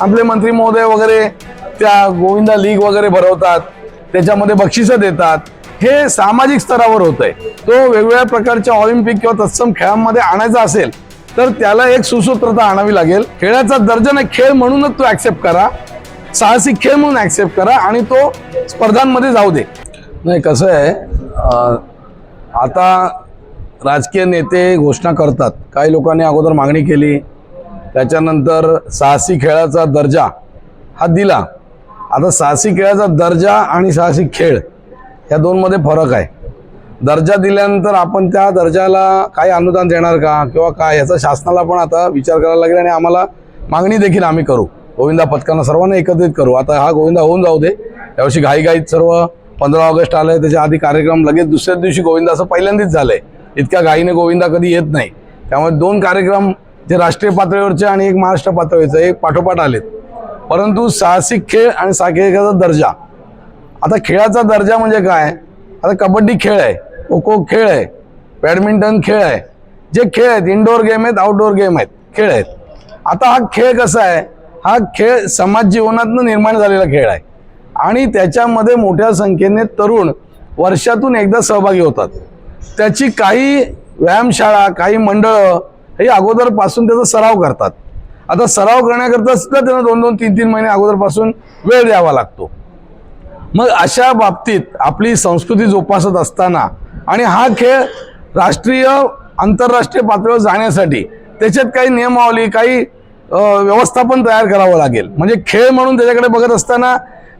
आपले मंत्री महोदय वगैरे त्या गोविंदा लीग वगैरे भरवतात त्याच्यामध्ये बक्षिसं देतात हे सामाजिक स्तरावर होत आहे तो वेगवेगळ्या प्रकारच्या ऑलिम्पिक किंवा तत्सम खेळांमध्ये आणायचा असेल तर त्याला एक सुसूत्रता आणावी लागेल. खेळाचा दर्जा नाही खेळ म्हणूनच तो ऍक्सेप्ट करा साहसी खेळ म्हणून ऍक्सेप्ट करा आणि तो स्पर्धांमध्ये जाऊ दे. नाही कसं आहे आता राजकीय नेते घोषणा करतात. काही लोकांनी अगोदर मागणी केली त्याच्यानंतर साहसी खेळाचा दर्जा हा दिला. आता साहसी खेळाचा दर्जा आणि साहसी खेळ या दोनमध्ये फरक आहे. दर्जा दिल्यानंतर आपण त्या दर्जाला काही अनुदान देणार का? किंवा काय? याचा शासनाला पण आता विचार करायला लागेल आणि आम्हाला मागणी देखील आम्ही करू. गोविंदा पथकांना सर्वांना एकत्रित करू. आता हा गोविंदा होऊन जाऊ दे. यावर्षी घाईघाईत सर्व पंधरा ऑगस्ट आलंय. त्याच्या आधी कार्यक्रम लगेच दुसऱ्याच दिवशी गोविंदा असं पहिल्यांदाच झालं आहे इतक्या घाईने गोविंदा कधी येत नाही. त्यामुळे दोन कार्यक्रम जे राष्ट्रीय पातळीवरचे आणि एक महाराष्ट्र पातळीचे एक पाठोपाठ आलेत. परंतु साहसिक खेळ आणि साहसिकाचा दर्जा. आता खेळाचा दर्जा म्हणजे काय? आता कबड्डी खेळ आहे खो खो खेळ आहे बॅडमिंटन खेळ आहे. जे खेळ आहेत इनडोअर गेम आहेत आउटडोअर गेम आहेत खेळ आहेत. आता हा खेळ कसा आहे? हा खेळ समाज जीवनातनं निर्माण झालेला खेळ आहे. आणि त्याच्यामध्ये मोठ्या संख्येने तरुण वर्षातून एकदा सहभागी होतात. त्याची काही व्यायामशाळा काही मंडळं हे अगोदरपासून त्याचा सराव करतात. आता सराव करण्याकरता सुद्धा त्यांना दोन दोन तीन तीन महिने अगोदरपासून वेळ द्यावा लागतो. मग अशा बाबतीत आपली संस्कृती जोपासत असताना आणि हा खेळ राष्ट्रीय आंतरराष्ट्रीय पातळीवर जाण्यासाठी त्याच्यात काही नियमावली काही व्यवस्थापन तयार करावं लागेल. म्हणजे खेळ म्हणून त्याच्याकडे बघत असताना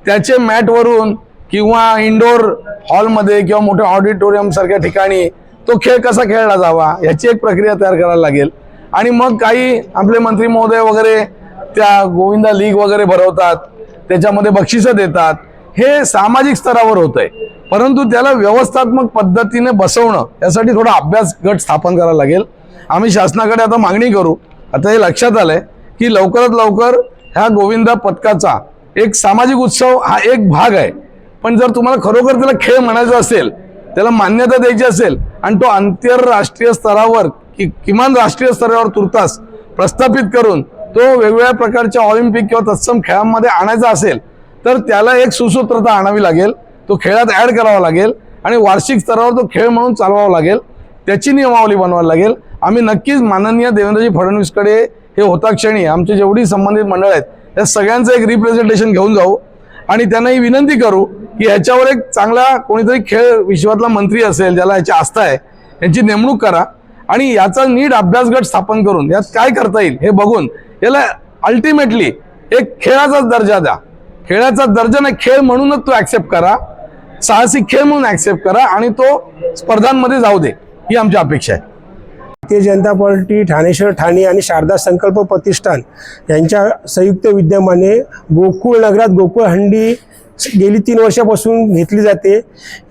त्याचे मॅटवरून किंवा इंडोर हॉलमध्ये किंवा मोठ्या ऑडिटोरियमसारख्या ठिकाणी तो खेळ कसा खेळला जावा याची एक प्रक्रिया तयार करायला लागेल. आणि मग काही आपले मंत्री महोदय वगैरे त्या गोविंदा लीग वगैरे भरवतात त्याच्यामध्ये बक्षिसं देतात हे सामाजिक स्तरावर होत आहे परंतु त्याला व्यवस्थात्मक पद्धतीने बसवणं यासाठी थोडा अभ्यास गट स्थापन करायला लागेल. आम्ही शासनाकडे आता मागणी करू. आता हे लक्षात आलंय की लवकरात लवकर ह्या गोविंदा पथकाचा एक सामाजिक उत्सव हा एक भाग आहे. पण जर तुम्हाला खरोखर त्याला खेळ म्हणायचा असेल त्याला मान्यता द्यायची असेल आणि तो आंतरराष्ट्रीय स्तरावर कि किमान राष्ट्रीय स्तरावर तुर्तास प्रस्थापित करून तो वेगवेगळ्या प्रकारच्या ऑलिम्पिक किंवा तत्सम खेळांमध्ये आणायचा असेल तर त्याला एक सुसूत्रता आणावी लागेल. तो खेळात ॲड करावा लागेल आणि वार्षिक स्तरावर तो खेळ म्हणून चालवावा लागेल. त्याची नियमावली बनवायला लागेल. आम्ही नक्कीच माननीय देवेंद्रजी फडणवीसकडे हे होता क्षणी आमची जेवढी संबंधित मंडळ आहेत त्या सगळ्यांचं एक रिप्रेझेंटेशन घेऊन जाऊ. आणि त्यांना ही विनंती करू की ह्याच्यावर एक चांगला कोणीतरी खेळ विश्वातला मंत्री असेल ज्याला याची आस्था आहे यांची नेमणूक करा आणि याचा नीट अभ्यास गट स्थापन करून यात काय करता येईल हे बघून याला अल्टिमेटली एक खेळाचाच दर्जा द्या. खेळाचा दर्जा नाही खेळ म्हणूनच तो ॲक्सेप्ट करा. साहसी खेळ म्हणून ॲक्सेप्ट करा आणि तो स्पर्धांमध्ये जाऊ दे ही आमची अपेक्षा आहे. भारतीय जनता पार्टी ठाणेश्वर ठाणे आणि शारदा संकल्प प्रतिष्ठान यांच्या संयुक्त विद्यमाने गोकुळ नगरात गोकुळ हंडी गेली तीन वर्षापासून घेतली जाते.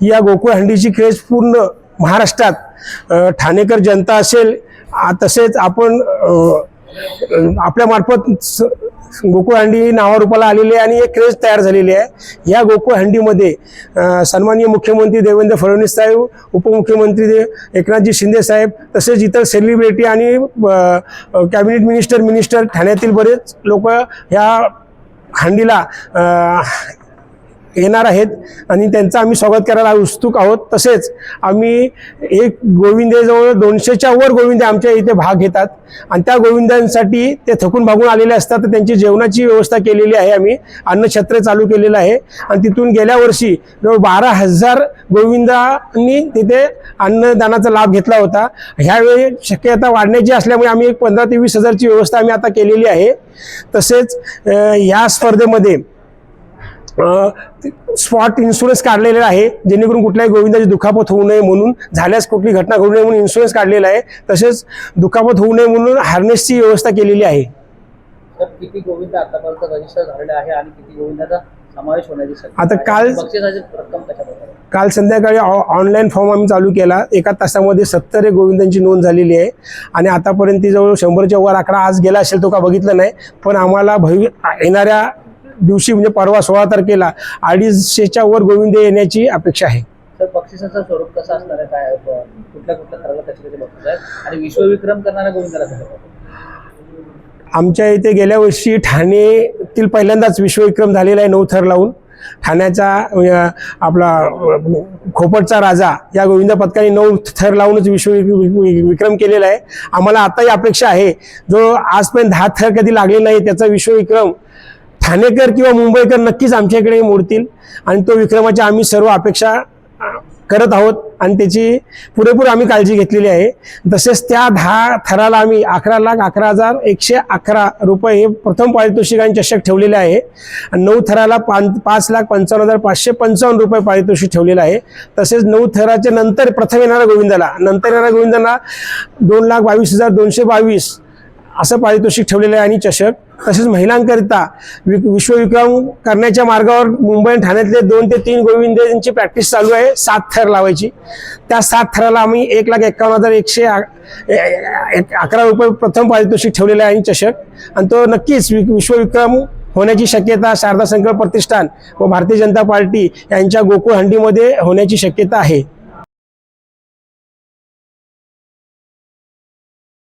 या गोकुळ हंडीची क्रेज पूर्ण महाराष्ट्रात ठाणेकर जनता असेल. तसेच आपण आपल्यामार्फत स- गोकुळ हंडी नावारूपाला आलेली आहे आणि एक क्रेज तयार झालेली आहे. या गोकुळ हंडीमध्ये सन्माननीय मुख्यमंत्री देवेंद्र फडणवीस साहेब उपमुख्यमंत्री दे एकनाथजी शिंदे साहेब तसेच इतर सेलिब्रिटी आणि कॅबिनेट मिनिस्टर मिनिस्टर ठाण्यातील बरेच लोक ह्या हंडीला येणार आहेत आणि त्यांचं आम्ही स्वागत करायला उत्सुक आहोत. तसेच आम्ही एक गोविंदेजवळ दोनशेच्या वर गोविंदे आमच्या इथे भाग घेतात. आणि त्या गोविंदांसाठी ते थकून भागून आलेले असतात. तर त्यांची जेवणाची व्यवस्था केलेली आहे आम्ही. अन्नछत्र चालू केलेलं आहे. आणि तिथून गेल्या वर्षी जवळ बारा हजार गोविंदांनी तिथे अन्नदानाचा लाभ घेतला होता. ह्यावेळी शक्यता वाढण्याची असल्यामुळे आम्ही एक पंधरा ते वीस हजारची व्यवस्था आम्ही आता केलेली आहे. तसेच या स्पर्धेमध्ये स्पॉट इन्शुरन्स काढलेला आहे. जेणेकरून कुठल्याही गोविंदाची दुखापत होऊ नये म्हणून झाल्यास कुठली घटना घडू नये म्हणून इन्शुरन्स काढलेला आहे. तसेच दुखापत होऊ नये म्हणून हार्नेसची व्यवस्था केलेली आहे. किती गोविंद आतापर्यंत रजिस्टर झालेले आहे आणि किती गोविंदाचा समावेश होण्याची आता? काल- काल संध्याकाळी ऑनलाईन फॉर्म आम्ही चालू केला. एका तासामध्ये सत्तर एक गोविंदांची नोंद झालेली आहे. आणि आतापर्यंत जवळ शंभरच्या वर आकडा आज गेला असेल तो का बघितला नाही. पण आम्हाला भवि येणाऱ्या दिवशी म्हणजे परवा सोळा तारखेला अडीचशेच्या वर गोविंदे येण्याची अपेक्षा आहे. तर बक्षिसाचं स्वरूप कसं असणार आहे? काय ब- कुठल्या कुठल्या थराला कसे कसे बक्षीस आहे आणि विश्वविक्रम करणाऱ्या गोविंदाला कसं आमच्या इथे गेल्या वर्षी ठाणे ठाण्यातील पहिल्यांदाच विश्वविक्रम झालेला आहे नऊ थर लावून. ठाण्याचा आपला खोपटचा राजा या गोविंद पथकाने नऊ थर लावूनच विश्व विक्रम केलेला आहे. आम्हाला आताही अपेक्षा आहे. जो आजपर्यंत दहा थर कधी लागले नाही त्याचा विश्वविक्रम ठाणेकर किंवा मुंबईकर नक्कीच आमच्याकडे मोडतील. आणि तो विक्रमाची आम्ही सर्व अपेक्षा करत आहोत. आणि त्याची पुरेपूर आम्ही काळजी घेतलेली आहे. तसेच त्या दहा थराला आम्ही अकरा लाख अकरा हजार एकशे अकरा रुपये हे प्रथम पारितोषिक आणि चषक ठेवलेले आहे. आणि नऊ थराला पाच पाच लाख पंचावन्न हजार पाचशे पंचावन्न रुपये पारितोषिक ठेवलेलं आहे. तसेच नऊ थराच्या नंतर प्रथम येणाऱ्या गोविंदाला नंतर येणाऱ्या गोविंदाला दोन लाख बावीस हजार दोनशे बावीस असं पारितोषिक ठेवलेलं आहे आणि चषक. तसेच महिलांकरिता वि विश्वविक्रम करण्याच्या मार्गावर मुंबई आणि ठाण्यातले दोन ते तीन गोविंद यांची प्रॅक्टिस चालू आहे. सात थर लावायची. त्या सात थराला आम्ही एक लाख एक्कावन्न हजार एकशे अकरा रुपये प्रथम पारितोषिक ठेवलेला आहे आणि चषक. आणि तो नक्कीच वि विश्वविक्रम होण्याची शक्यता शारदा संकल्प प्रतिष्ठान व भारतीय जनता पार्टी यांच्या गोकुळ हंडीमध्ये होण्याची शक्यता आहे.